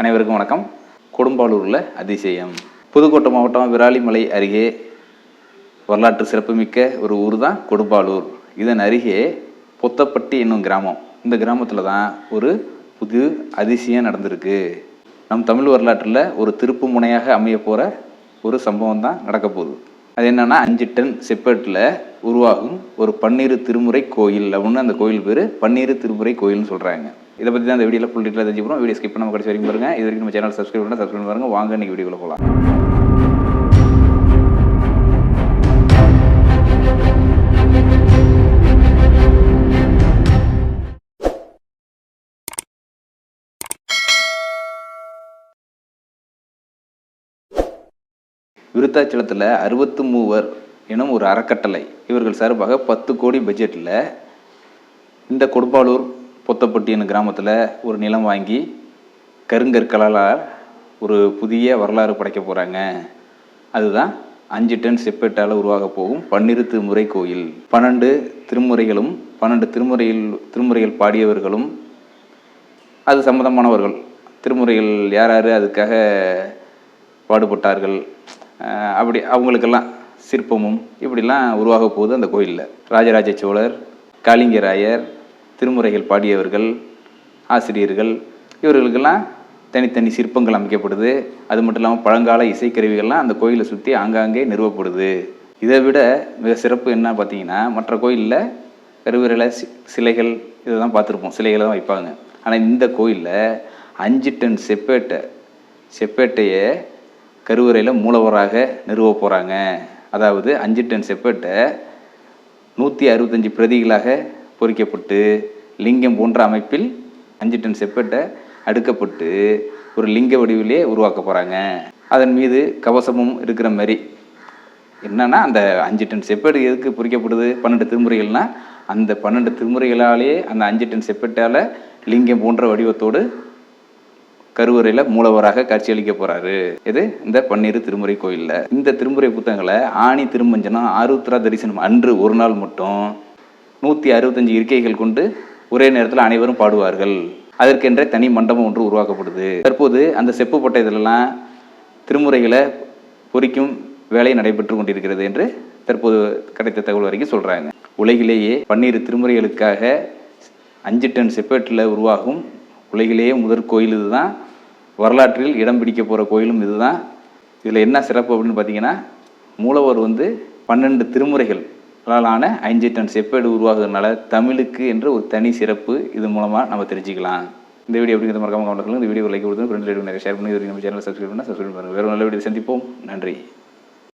அனைவருக்கும் வணக்கம். கொடும்பாலூரில் அதிசயம். புதுக்கோட்டை மாவட்டம் விராலிமலை அருகே வரலாற்று சிறப்புமிக்க ஒரு ஊர் தான் கொடும்பாலூர் இதன் அருகே பொத்தப்பட்டி என்னும் கிராமம். இந்த கிராமத்தில் தான் ஒரு புது அதிசயம் நடந்திருக்கு. நம் தமிழ் வரலாற்றில் ஒரு திருப்பு முனையாக அமைய போகிற ஒரு சம்பவம் தான் நடக்க போகுது. அது என்னன்னா அஞ்சு டன் செப்பேட்டில் உருவாகும் ஒரு பன்னீர் திருமுறை கோயில். அப்படின்னு அந்த கோயில் பேர் பன்னீர் திருமுறை கோயில்னு சொல்கிறாங்க இதை பற்றி தான் இந்த வீடியோவில் ஃபுல் டீட்டெயில் தெரிஞ்சுக்கிறோம். வீடியோ ஸ்கிப் பண்ணாமல் கடைசி வரைக்கும் பாருங்க. இது வரைக்கும் நம்ம சேனல் சப்ஸ்கிரைப் பண்ணால் சப்ஸ்கிரைப் பாருங்க. வாங்க இன்னைக்கு வீடியோவில் போகலாம் விருத்தாச்சலத்தில் அறுபத்து மூவர் எனும் ஒரு அறக்கட்டளை. இவர்கள் சார்பாக பத்து கோடி பட்ஜெட்டில் இந்த கொடும்பாலூர் பொத்தப்பட்டி என்னும் கிராமத்தில் ஒரு நிலம் வாங்கி கருங்கற்களால் ஒரு புதிய வரலாறு படைக்க போகிறாங்க அதுதான் அஞ்சு டன் செப்பேட்டால் உருவாக போகும் பன்னிரு திருமுறை கோயில். பன்னெண்டு திருமுறைகளும் பன்னெண்டு திருமுறையில் திருமுறைகள் பாடியவர்களும் அது சம்மந்தமானவர்கள் திருமுறைகள் யார் யார் அதுக்காக பாடுபட்டார்கள். அப்படி அவங்களுக்கெல்லாம் சிற்பமும் இப்படிலாம் உருவாக போகுது அந்த கோயிலில். ராஜராஜ சோழர் காளிங்கராயர் திருமுறைகள் பாடியவர்கள் ஆசிரியர்கள் இவர்களுக்கெல்லாம் தனித்தனி சிற்பங்கள் அமைக்கப்படுது. அது மட்டும் இல்லாமல் பழங்கால இசைக்கருவிகள்லாம் அந்த கோயிலை சுற்றி ஆங்காங்கே நிறுவப்படுது. இதை விட மிக சிறப்பு என்ன பார்த்தீங்கன்னா மற்ற கோயிலில் கருவறையில் சி சிலைகள் தான் பார்த்துருப்போம். சிலைகளை தான் வைப்பாங்க. ஆனால் இந்த கோயிலில் அஞ்சு டன் செப்பேட்டை செப்பேட்டையை கருவறையில் மூலவராக நிறுவ போகிறாங்க அதாவது அஞ்சு டன் செப்பேட்டை நூற்றி அறுபத்தஞ்சு பிரதிகளாக பொறிக்கப்பட்டு லிங்கம் போன்ற அமைப்பில் அஞ்சு டன் செப்பேட்டை அடுக்கப்பட்டு ஒரு லிங்க வடிவிலே உருவாக்க போகிறாங்க அதன் மீது கவசமும் இருக்கிற மாதிரி என்னன்னா அந்த அஞ்சு டன் செப்பேடு எதுக்கு பொறிக்கப்படுது? பன்னெண்டு திருமுறைகள்னா அந்த பன்னெண்டு திருமுறைகளாலேயே அந்த அஞ்சு டன் செப்பேட்டால் லிங்கம் போன்ற வடிவத்தோடு கருவறையில் மூலவராக காட்சியளிக்க போறாரு. இது இந்த பன்னீர் திருமுறை கோயிலில். இந்த திருமுறை புத்தகங்களை ஆணி திருமஞ்சனம் ஆருத்ரா தரிசனம் அன்று ஒரு நாள் மட்டும் நூற்றி அறுபத்தஞ்சு இருக்கைகள் கொண்டு ஒரே நேரத்தில் அனைவரும் பாடுவார்கள். அதற்கென்றே தனி மண்டபம் ஒன்று உருவாக்கப்படுது. தற்போது அந்த செப்பு பட்டயத்திலெல்லாம் திருமுறைகளை பொறிக்கும் வேலை நடைபெற்று கொண்டிருக்கிறது என்று தற்போது கிடைத்த தகவல் வரைக்கும் சொல்றாங்க. உலகிலேயே பன்னீர் திருமுறைகளுக்காக அஞ்சு டன் செப்பேட்டில் உருவாகும் உலகிலேயே முதற் கோயில் இதுதான். வரலாற்றில் இடம் பிடிக்க போகிற கோயிலும் இதுதான். இதில் என்ன சிறப்பு அப்படின்னு பார்த்தீங்கன்னா மூலவர் வந்து பன்னெண்டு திருமுறைகள் ஆன டன் செப்பேடு உருவாகுறதுனால தமிழுக்கு என்று ஒரு தனி சிறப்பு இது மூலமாக நம்ம தெரிஞ்சுக்கலாம். இந்த வீடியோ அப்படிங்கிறது மறக்காம கமெண்ட் இந்த வீடியோ லைக் கொடுத்து ஃப்ரெண்ட்ஸ் நிறைய ஷேர் பண்ணி நம்ம சேனல் சப்ஸ்கிரைப் பண்ணால் சப்ஸ்கிரைப் பண்ணுங்கள் வேறு நல்ல வீடியோ சந்திப்போம். நன்றி.